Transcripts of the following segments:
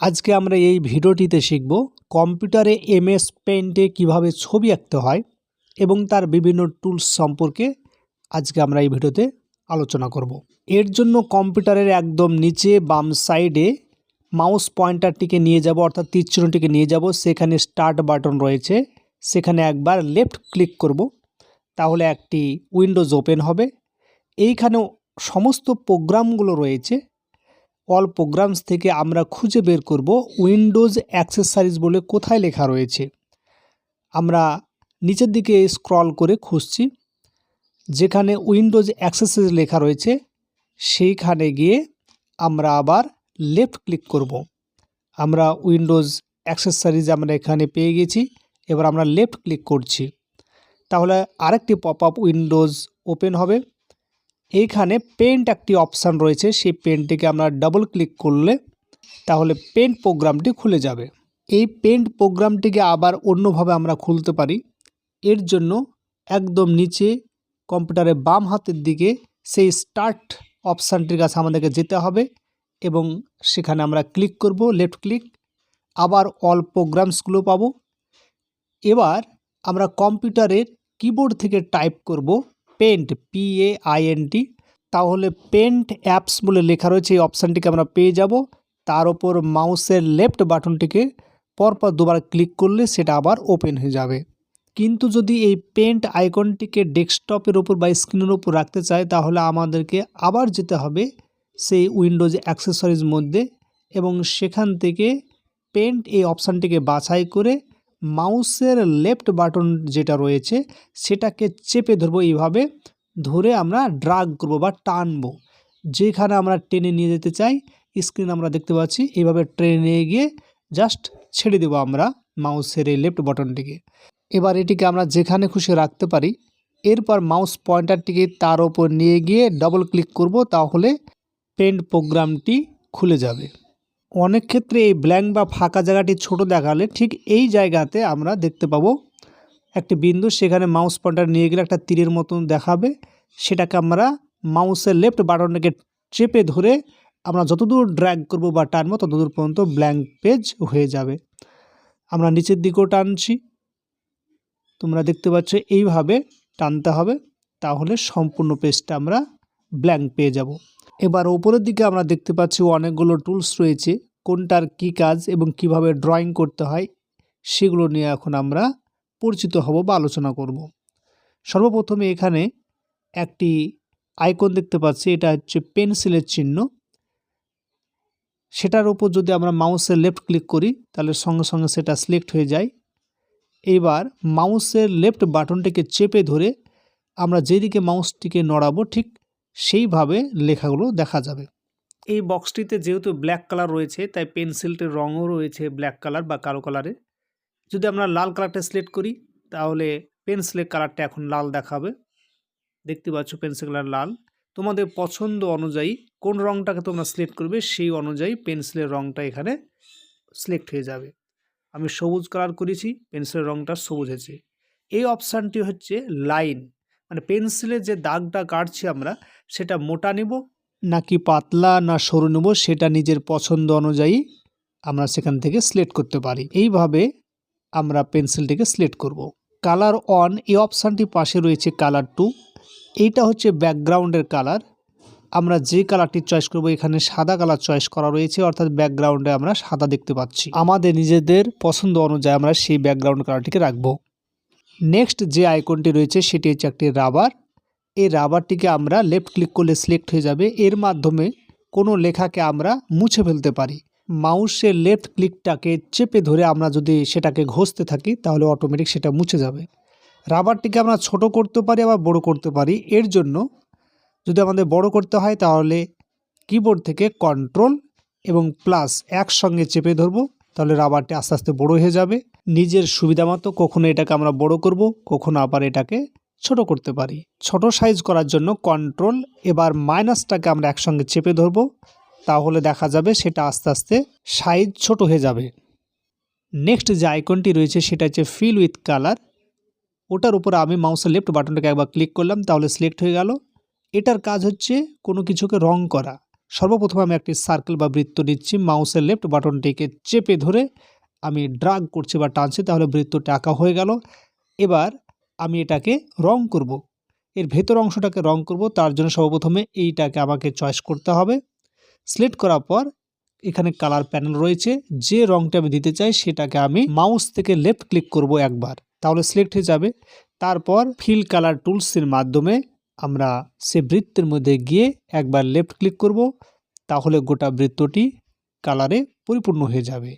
আজকে আমরা এই ভিডিওটিতে শিখব কম্পিউটারে এমএস পেইন্টে কীভাবে ছবি আঁকতে হয় এবং তার বিভিন্ন টুলস সম্পর্কে আজকে আমরা এই ভিডিওতে আলোচনা করব। এর জন্য কম্পিউটারের একদম নিচে বাম সাইডে মাউস পয়েন্টারটিকে নিয়ে যাব, অর্থাৎ তীরচিহ্নটিকে নিয়ে যাব। সেখানে স্টার্ট বাটন রয়েছে। সেখানে একবার লেফট ক্লিক করব, তাহলে একটি উইন্ডোজ ওপেন হবে। এইখানে সমস্ত প্রোগ্রামগুলো রয়েছে। অল প্রোগ্রামস থেকে আমরা খুঁজে বের করব উইন্ডোজ অ্যাক্সেসারিজ বলে কোথায় লেখা রয়েছে। আমরা নিচের দিকে স্ক্রল করে খুঁজছি, যেখানে উইন্ডোজ অ্যাক্সেসারিজ লেখা রয়েছে, সেইখানে গিয়ে আমরা আবার লেফট ক্লিক করব। আমরা উইন্ডোজ অ্যাক্সেসারিজ আমরা এখানে পেয়ে গেছি, এবার আমরা লেফট ক্লিক করছি। তাহলে আরেকটি পপ আপ উইন্ডোজ ওপেন হবে। এইখানে পেন্ট একটি অপশান রয়েছে, সেই পেন্টটিকে আমরা ডাবল ক্লিক করলে তাহলে পেন্ট প্রোগ্রামটি খুলে যাবে। এই পেন্ট প্রোগ্রামটিকে আবার অন্যভাবে আমরা খুলতে পারি। এর জন্য একদম নিচে কম্পিউটারের বাম হাতের দিকে সেই স্টার্ট অপশানটির কাছে আমাদেরকে যেতে হবে এবং সেখানে আমরা ক্লিক করব লেফট ক্লিক আবার অল প্রোগ্রামসগুলো পাবো। এবার আমরা কম্পিউটারের কিবোর্ড থেকে টাইপ করব। Paint P A I N T তাহলে পেন্ট অ্যাপস বলে লেখা রয়েছে এই অপশানটিকে আমরা পেয়ে যাব। তার ওপর মাউসের লেফট বাটনটিকে পরপর দুবার ক্লিক করলে সেটা আবার ওপেন হয়ে যাবে। কিন্তু যদি এই পেন্ট আইকনটিকে ডেস্কটপের ওপর বা স্ক্রিনের ওপর রাখতে চাই তাহলে আমাদেরকে আবার যেতে হবে সেই উইন্ডোজ অ্যাক্সেসরিজ মধ্যে এবং সেখান থেকে পেন্ট এই অপশানটিকে বাছাই করে মাউসের লেফট বাটন যেটা রয়েছে, সেটাকে চেপে ধরবো এইভাবে। ধরে আমরা ড্রাগ করব বা টানবো। যেখানে আমরা টেনে নিয়ে যেতে চাই, স্ক্রিন আমরা দেখতে পাচ্ছি, এইভাবে ট্রেনে গিয়ে জাস্ট ছেড়ে দেবো আমরা মাউসের এই লেফট বাটনটিকে। এবার এটিকে আমরা যেখানে খুশি রাখতে পারি, এরপর মাউস পয়েন্টারটিকে তার ওপর নিয়ে গিয়ে ডবল ক্লিক করব, তাহলে পেন্ট প্রোগ্রামটি খুলে যাবে। অনেক ক্ষেত্রে এই ব্ল্যাঙ্ক বা ফাঁকা জায়গাটি ছোট দেখালে ঠিক এই জায়গাতে আমরা দেখতে পাবো একটি বিন্দু, সেখানে মাউস পয়েন্টার নিয়ে গেলে একটা তীরের মতন দেখাবে। সেটাকে আমরা মাউসের লেফট বাটনটাকে চেপে ধরে আমরা যতদূর ড্র্যাগ করব বা টানবো ততদূর পর্যন্ত ব্ল্যাঙ্ক পেজ হয়ে যাবে। আমরা নিচের দিকেও টানছি। তোমরা দেখতে পাচ্ছ এইভাবে টানতে হবে। তাহলে সম্পূর্ণ পেজটা আমরা ব্ল্যাঙ্ক পেয়ে যাব। এবার ওপরের দিকে আমরা দেখতে পাচ্ছি অনেকগুলো টুলস রয়েছে, কোনটার কি কাজ এবং কীভাবে ড্রয়িং করতে হয়, সেগুলো নিয়ে এখন আমরা পরিচিত হব বা আলোচনা করব। সর্বপ্রথমে এখানে একটি আইকন দেখতে পাচ্ছি, এটা হচ্ছে পেন্সিলের চিহ্ন। সেটার উপর যদি আমরা মাউসের লেফট ক্লিক করি, তাহলে সঙ্গে সঙ্গে সেটা সিলেক্ট হয়ে যায়। এবার মাউসের লেফট বাটনটিকে চেপে ধরে আমরা যেদিকে মাউসটিকে নড়াবো, ঠিক সেইভাবে লেখাগুলো দেখা যাবে। এই বক্সটিতে যেহেতু ব্ল্যাক কালার রয়েছে, তাই পেন্সিলটির রঙও রয়েছে ব্ল্যাক কালার বা কালো কালারে যদি আমরা লাল কালারটা সিলেক্ট করি, তাহলে পেন্সিলের কালারটা এখন লাল দেখাবে। দেখতে পাচ্ছ পেন্সিল কালার লাল। তোমাদের পছন্দ অনুযায়ী কোন রঙটাকে তোমরা সিলেক্ট করবে, সেই অনুযায়ী পেন্সিলের রঙটা এখানে সিলেক্ট হয়ে যাবে। আমি সবুজ কালার করেছি পেন্সিলের রঙটা সবুজ হয়েছে। এই অপশানটি হচ্ছে লাইন মানে পেন্সিলের যে দাগটা কাটছি আমরা, সেটা মোটা নিব, নাকি পাতলা না সরু নেব, সেটা নিজের পছন্দ অনুযায়ী আমরা সেখান থেকে সিলেক্ট করতে পারি। এইভাবে আমরা পেন্সিলটিকে সিলেক্ট করব। কালার অন এই অপশানটি পাশে রয়েছে কালার টু। এইটা হচ্ছে ব্যাকগ্রাউন্ডের কালার। আমরা যে কালারটি চয়েস করব, এখানে সাদা কালার চয়েস করা রয়েছে, অর্থাৎ ব্যাকগ্রাউন্ডে আমরা সাদা দেখতে পাচ্ছি। আমাদের নিজেদের পছন্দ অনুযায়ী আমরা সেই ব্যাকগ্রাউন্ড কালারটিকে রাখব। নেক্সট যে আইকনটি রয়েছে, সেটি হচ্ছে একটি রাবার এই রাবারটিকে আমরা লেফট ক্লিক করলে সিলেক্ট হয়ে যাবে। এর মাধ্যমে কোনো লেখাকে আমরা মুছে ফেলতে পারি। মাউসের লেফট ক্লিকটাকে চেপে ধরে আমরা যদি সেটাকে ঘষতে থাকি, তাহলে অটোমেটিক সেটা মুছে যাবে। রাবারটিকে আমরা ছোট করতে পারি, আবার বড় করতে পারি। এর জন্য যদি আমাদের বড় করতে হয়, তাহলে কিবোর্ড থেকে কন্ট্রোল এবং প্লাস একসঙ্গে চেপে ধরবো, তাহলে রাবারটি আস্তে আস্তে বড় হয়ে যাবে। নিজের সুবিধা মতো কখনো এটাকে আমরা বড় করব, কখনো আবার এটাকে ছোট করতে পারি। ছোট সাইজ করার জন্য কন্ট্রোল এবার মাইনাসটাকে আমরা একসঙ্গে চেপে ধরব, তাহলে দেখা যাবে সেটা আস্তে আস্তে সাইজ ছোট হয়ে যাবে। নেক্সট যে আইকনটি রয়েছে সেটা হচ্ছে ফিল উইথ কালার ওটার উপরে আমি মাউসের লেফট বাটনটাকে একবার ক্লিক করলাম, তাহলে সিলেক্ট হয়ে গেল। এটার কাজ হচ্ছে কোনো কিছুকে রং করা। সর্বপ্রথম আমি একটি সার্কেল বা বৃত্ত নিচ্ছি মাউসের লেফট বাটনটিকে চেপে ধরে আমি ড্রাগ করছি বা টানছি, তাহলে বৃত্তটি আঁকা হয়ে গেল। এবার আমি এটাকে রং করব। এর ভেতর অংশটাকে রং করব, তার জন্য সর্বপ্রথমে এইটাকে আমাকে চয়েস করতে হবে। সিলেক্ট করার পর এখানে কালার প্যানেল রয়েছে, যে রংটা আমি দিতে চাই সেটাকে আমি মাউস থেকে লেফট ক্লিক করব একবার। তাহলে সিলেক্ট হয়ে যাবে। তারপর ফিল কালার টুলসের মাধ্যমে আমরা সে বৃত্তের মধ্যে গিয়ে একবার লেফট ক্লিক করব, তাহলে গোটা বৃত্তটি কালারে পরিপূর্ণ হয়ে যাবে।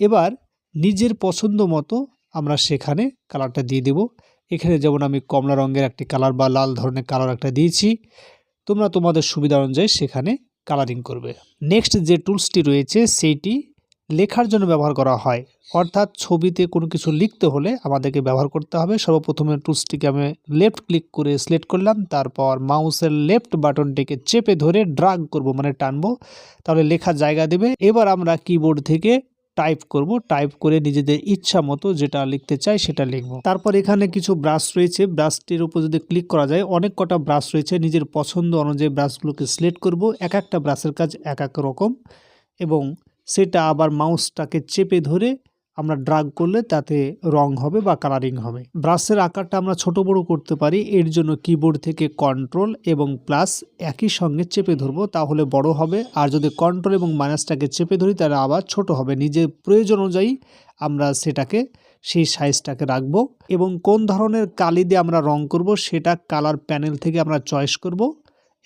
এবার নিজের পছন্দ মতো আমরা সেখানে কালারটা দিয়ে দেব। এখানে যেমন আমি কমলা রঙের একটি কালার বা লাল ধরনের কালার একটা দিয়েছি। তোমরা তোমাদের সুবিধা অনুযায়ী সেখানে কালারিং করবে। নেক্সট যে টুলসটি রয়েছে সেইটি লেখার জন্য ব্যবহার করা হয়। অর্থাৎ ছবিতে কোনো কিছু লিখতে হলে আমাদেরকে ব্যবহার করতে হবে। সর্বপ্রথমে টুলসটিকে আমি লেফট ক্লিক করে সিলেক্ট করলাম। তারপর মাউসের লেফট বাটনটিকে চেপে ধরে ড্রাগ করব মানে টানবো। তাহলে লেখার জায়গা দেবে। এবার আমরা কিবোর্ড থেকে টাইপ করব টাইপ করে নিজেদের ইচ্ছা মতো যেটা লিখতে চাই সেটা লিখব। তারপর এখানে কিছু ব্রাশ রয়েছে ব্রাশটির উপর যদি ক্লিক করা যায়, অনেক কটা ব্রাশ রয়েছে, নিজের পছন্দ অনুযায়ী ব্রাশগুলোকে সিলেক্ট করব, এক একটা ব্রাশের কাজ এক এক রকম এবং সেটা আবার মাউসটাকে চেপে ধরে আমরা ড্রাগ করলে তাতে রং হবে বা কালারিং হবে। ব্রাশের আকারটা আমরা ছোট বড় করতে পারি, এর জন্য কিবোর্ড থেকে কন্ট্রোল এবং প্লাস একই সঙ্গে চেপে ধরবো, তাহলে বড় হবে। আর যদি কন্ট্রোল এবং মাইনাসটাকে চেপে ধরি, তাহলে আবার ছোট হবে। নিজের প্রয়োজন অনুযায়ী আমরা সেটাকে, সেই সাইজটাকে রাখব। এবং কোন ধরনের কালি দিয়ে আমরা রং করব, সেটা কালার প্যানেল থেকে আমরা চয়েস করব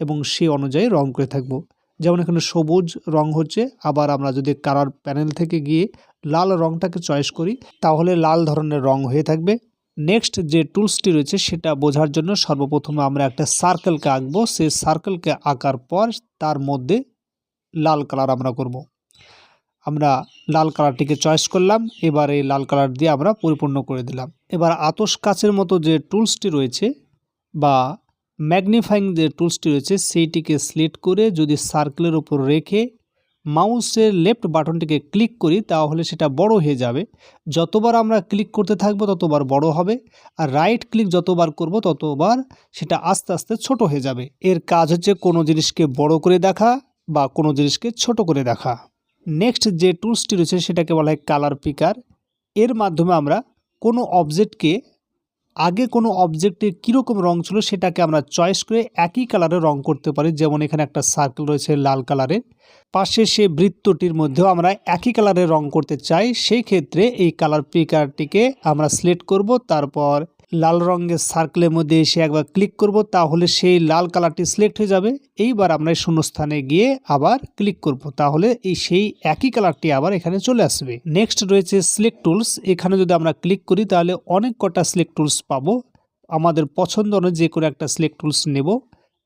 এবং সেই অনুযায়ী রং করে থাকব। যেমন এখানে সবুজ রং হচ্ছে, আবার আমরা যদি কালার প্যানেল থেকে গিয়ে লাল রংটাকে চয়েস করি, তাহলে লাল ধরনের রং হয়ে থাকবে। নেক্সট যে টুলসটি রয়েছে, সেটা বোঝার জন্য সর্বপ্রথমে আমরা একটা সার্কেলকে আঁকবো। সেই সার্কেলকে আঁকার পর তার মধ্যে লাল কালার আমরা করব। আমরা লাল কালারটিকে চয়েস করলাম, এবার এই লাল কালার দিয়ে আমরা পরিপূর্ণ করে দিলাম। এবার আতস কাচের মতো যে টুলসটি রয়েছে বা ম্যাগনিফাইং যে টুলসটি রয়েছে, সেইটিকে সিলেক্ট করে যদি সার্কেলের ওপর রেখে মাউসের লেফট বাটনটিকে ক্লিক করি, তাহলে সেটা বড় হয়ে যাবে। যতবার আমরা ক্লিক করতে থাকব, ততবার বড় হবে। আর রাইট ক্লিক যতবার করব, ততবার সেটা আস্তে আস্তে ছোট হয়ে যাবে। এর কাজ হচ্ছে কোনো জিনিসকে বড় করে দেখা বা কোনো জিনিসকে ছোট করে দেখা। নেক্সট যে টুলসটি রয়েছে, সেটাকে বলা হয় কালার পিকার এর মাধ্যমে আমরা কোনো অবজেক্টকে আগে কোনো অবজেক্টে কীরকম রং ছিল সেটাকে আমরা চয়েস করে একই কালারে রং করতে পারি। যেমন এখানে একটা সার্কেল রয়েছে লাল কালারের পাশে সে বৃত্তটির মধ্যেও আমরা একই কালারে রং করতে চাই। সেই ক্ষেত্রে এই কালার পিকারটিকে আমরা সিলেক্ট করব। তারপর লাল রঙের সার্কেলের মধ্যে এসে একবার ক্লিক করব, তাহলে সেই লাল কালারটি সিলেক্ট হয়ে যাবে। এইবার আমরা এই শূন্যস্থানে গিয়ে আবার ক্লিক করব, তাহলে এই সেই একই কালারটি আবার এখানে চলে আসবে। নেক্সট রয়েছে সিলেক্ট টুলস এখানে যদি আমরা ক্লিক করি, তাহলে অনেক কটা সিলেক্ট টুলস পাবো। আমাদের পছন্দ অনুযায়ী যে কোনো একটা সিলেক্ট টুলস নেব।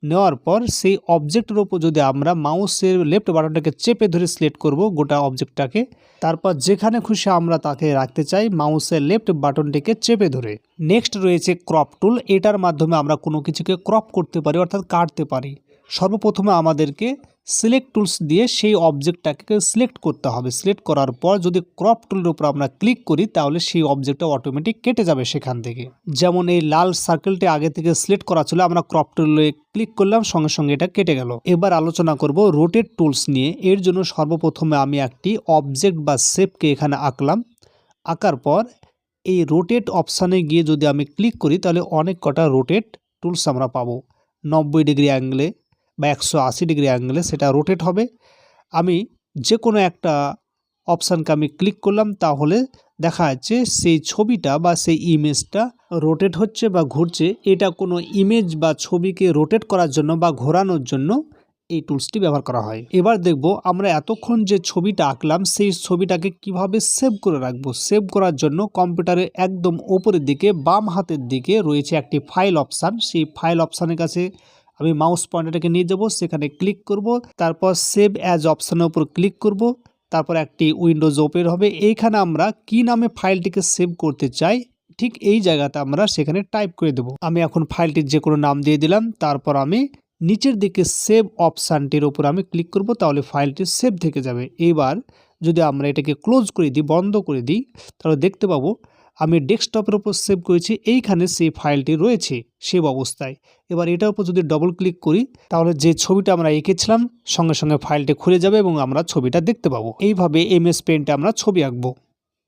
নেওয়ার পর সেই অবজেক্টের ওপর যদি আমরা মাউসের লেফট বাটনটাকে চেপে ধরে সিলেক্ট করব গোটা অবজেক্টটাকে তারপর যেখানে খুশি আমরা তাকে রাখতে চাই মাউসের লেফট বাটনটিকে চেপে ধরে। নেক্সট রয়েছে ক্রপ টুল এটার মাধ্যমে আমরা কোনো কিছুকে ক্রপ করতে পারি অর্থাৎ কাটতে পারি। সর্বপ্রথমে আমাদেরকে সিলেক্ট টুলস দিয়ে সেই অবজেক্টটাকে সিলেক্ট করতে হবে। সিলেক্ট করার পর যদি ক্রপ টুলের উপর আমরা ক্লিক করি, তাহলে সেই অবজেক্টটা অটোমেটিক কেটে যাবে সেখান থেকে। যেমন এই লাল সার্কেলটি আগে থেকে সিলেক্ট করা ছিল, আমরা ক্রপ টুলে ক্লিক করলাম, সঙ্গে সঙ্গে এটা কেটে গেল। এবার আলোচনা করব রোটেট টুলস নিয়ে। এর জন্য সর্বপ্রথমে আমি একটি অবজেক্ট বা শেপকে এখানে আঁকলাম। আঁকার পর এই রোটেট অপশানে গিয়ে যদি আমি ক্লিক করি, তাহলে অনেক কটা রোটেট টুলস আমরা পাবো। নব্বই ডিগ্রি অ্যাঙ্গেলে বা একশো আশি ডিগ্রি অ্যাঙ্গেলে সেটা রোটেট হবে। আমি যে কোনো একটা অপশানকে আমি ক্লিক করলাম, তাহলে দেখা যাচ্ছে সেই ছবিটা বা সেই ইমেজটা রোটেট হচ্ছে বা ঘুরছে। এটা কোনো ইমেজ বা ছবিকে রোটেট করার জন্য বা ঘোরানোর জন্য এই টুলসটি ব্যবহার করা হয়। এবার দেখব আমরা এতক্ষণ যে ছবিটা আঁকলাম, সেই ছবিটাকে কীভাবে সেভ করে রাখব? সেভ করার জন্য কম্পিউটারের একদম ওপরের দিকে বাম হাতের দিকে রয়েছে একটি ফাইল অপশান সেই ফাইল অপশানের কাছে আমি মাউস পয়েন্টারটাকে নিয়ে যাব, সেখানে ক্লিক করব, তারপর সেভ অ্যাজ অপশানের উপর ক্লিক করব, তারপর একটি উইন্ডোজ ওপেন হবে। এইখানে আমরা কি নামে ফাইলটিকে সেভ করতে চাই, ঠিক এই জায়গাতে আমরা সেখানে টাইপ করে দেব। আমি এখন ফাইলটির যে কোনো নাম দিয়ে দিলাম, তারপর আমি নিচের দিকে সেভ অপশানটির উপর আমি ক্লিক করব, তাহলে ফাইলটি সেভ থেকে যাবে। এবার যদি আমরা এটাকে ক্লোজ করে দিই, বন্ধ করে দিই, তাহলে দেখতে পাবো আমি ডেস্কটপের উপর সেভ করেছি, এইখানে সেই ফাইলটি রয়েছে সেভ অবস্থায়। এবার এটার উপর যদি ডবল ক্লিক করি, তাহলে যে ছবিটা আমরা এঁকেছিলাম, সঙ্গে সঙ্গে ফাইলটি খুলে যাবে এবং আমরা ছবিটা দেখতে পাবো। এইভাবে এম এস পেন্টে আমরা ছবি আঁকবো।